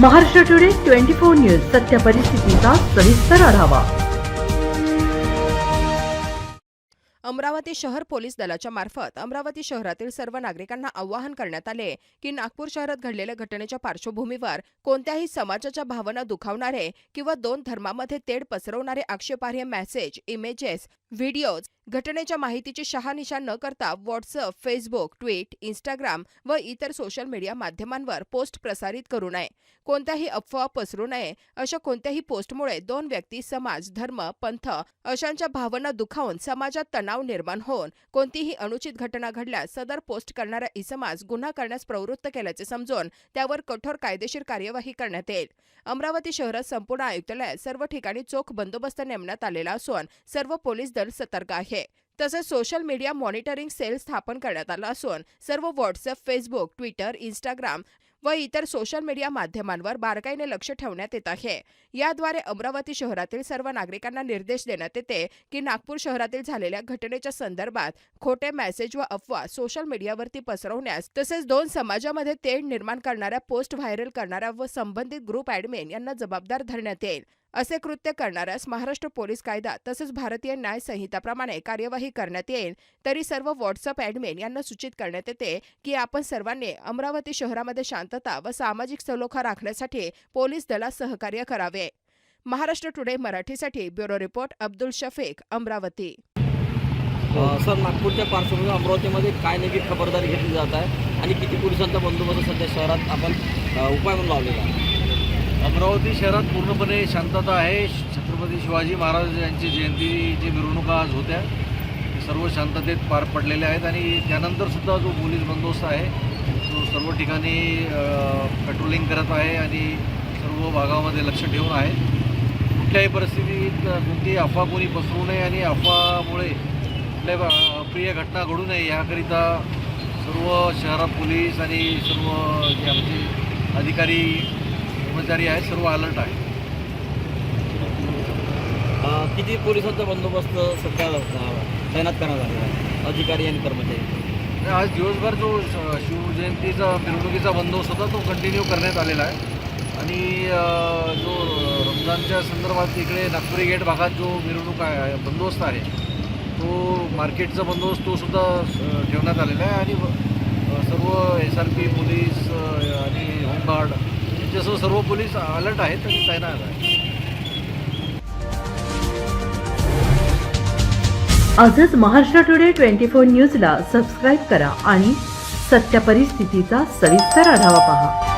Maharashtra today twenty four news सत्य परिस्थितीचा सविस्तर आढावा. अमरावती शहर पोलीस दलाच्या मार्फत अमरावती शहरातील सर्व नागरिकांना आवाहन करण्यात आले की नागपूर शहरात घडलेल्या घटनेच्या पार्श्वभूमीवर कोणत्याही समाजाच्या भावना दुखावणारे किंवा दोन धर्मामध्ये तेढ पसरवणारे आक्षेपार्ह मेसेज इमेजेस व्हिडिओज घटनेच्या माहितीची शहानिशा न करता व्हॉट्सअप फेसबुक ट्विट इंस्टाग्राम व इतर सोशल मीडिया माध्यमांवर पोस्ट प्रसारित करू नये. कोणत्याही अफवा पसरू नये अशा कोणत्याही पोस्टमुळे दोन व्यक्ती समाज धर्म पंथ अशांच्या भावना दुखावून समाजात तणाव निर्माण होऊन कोणतीही अनुचित घटना घडल्यास सदर पोस्ट करणारा इसमाज गुन्हा करण्यास प्रवृत्त केल्याचे समजून त्यावर कठोर कायदेशीर कार्यवाही करण्यात येईल. अमरावती शहरात संपूर्ण आयुक्तालयात सर्व ठिकाणी चोख बंदोबस्त नेमण्यात आलेला असून सर्व पोलीस दल सतर्क आहे तसंच सोशल मीडिया मॉनिटरिंग सेल स्थापन करण्यात आला असून सर्व व्हॉट्सअप फेसबुक ट्विटर इंस्टाग्राम व इतर सोशल मीडिया माध्यमांवर बारकाईने लक्ष ठेवण्यात येत आहे. याद्वारे अमरावती शहरातील सर्व नागरिकांना निर्देश देण्यात येते की नागपूर शहरातील झालेल्या घटनेच्या संदर्भात खोटे मेसेज व अफवा सोशल मीडियावरती पसरवण्यास तसेच दोन समाजामध्ये तेढ निर्माण करणाऱ्या पोस्ट व्हायरल करणाऱ्या व संबंधित ग्रुप ॲडमिन यांना जबाबदार धरण्यात येईल. असे कृत्य करणाऱ्यास महाराष्ट्र पोलीस कायदा तसेच भारतीय न्याय संहिताप्रमाणे कार्यवाही करण्यात येईल. तरी सर्व व्हॉट्सअप ॲडमिन यांना सूचित करण्यात येते की आपण सर्वांनी अमरावती शहरामध्ये शांतता व सामाजिक सलोखा राखण्यासाठी पोलीस दलास सहकार्य करावे. महाराष्ट्र टुडे मराठीसाठी bureau report Abdul Shafiq Amravati. Sir नागपूरच्या पार्श्वभूमीवर अमरावतीमध्ये काय नेमकी खबरदारी घेतली जात आहे आणि किती पोलिसांचा बंदोबस्त सध्या शहरात आपण उपाय म्हणून लावलेला आहे? अमरावती शहरात पूर्णपणे शांतता आहे. छत्रपती शिवाजी महाराज यांची जयंतीची मिरवणुका आज होत्या सर्व शांततेत पार पडलेल्या आहेत आणि त्यानंतरसुद्धा जो पोलीस बंदोबस्त आहे तो सर्व ठिकाणी पेट्रोलिंग करत आहे आणि सर्व भागामध्ये लक्ष ठेवून आहे. कुठल्याही परिस्थितीत कोणती अफवा कोणी पसरू नये आणि अफवामुळे कुठल्याही अप्रिय घटना घडू नये याकरिता सर्व शहरात पोलीस आणि सर्व जे आमचे अधिकारी कर्मचारी आहेत सर्व अलर्ट आहे किती पोलिसांचा बंदोबस्त सध्या तैनात करण्यात आलेला आहे? अधिकारी आणि कर्मचारी. आज दिवसभर जो शिवजयंतीचा मिरवणुकीचा बंदोबस्त होता तो कंटिन्यू करण्यात आलेला आहे. आणि जो रमजानच्या संदर्भात इकडे नागपुरी गेट भागात जो मिरवणूक आहे बंदोबस्त आहे तो मार्केटचा बंदोबस्त तो सुद्धा ठेवण्यात आलेला आहे. आणि सर्व एस आर पी पोलीस आणि होमगार्ड यांच्यासह सर्व पोलीस अलर्ट आहेत आणि तैनात आहेत. आजच महाराष्ट्र टुडे ट्वेंटी फोर न्यूजला सबस्क्राईब करा आणि सत्य परिस्थितीचा सविस्तर आढावा पहा.